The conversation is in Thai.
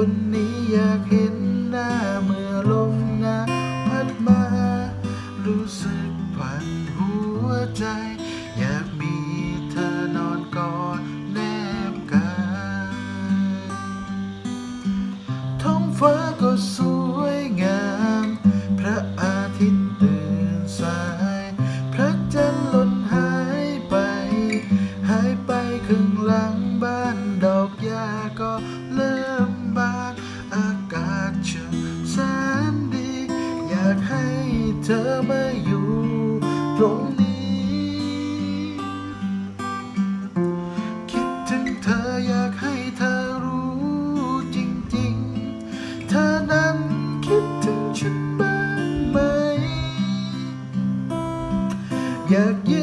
คนนี้อยากเห็นหน้าเมื่อลมหนาวพัดมา รู้สึกผันหัวใจ อยากมีเธอนอนกอดแนบกายท้องฟ้าก็สวย เธอมาอยู่ตรงนี้ คิดถึงเธออยากให้เธอรู้จริงๆ เธอนั้นคิดถึงฉันบ้างไหม อยากยื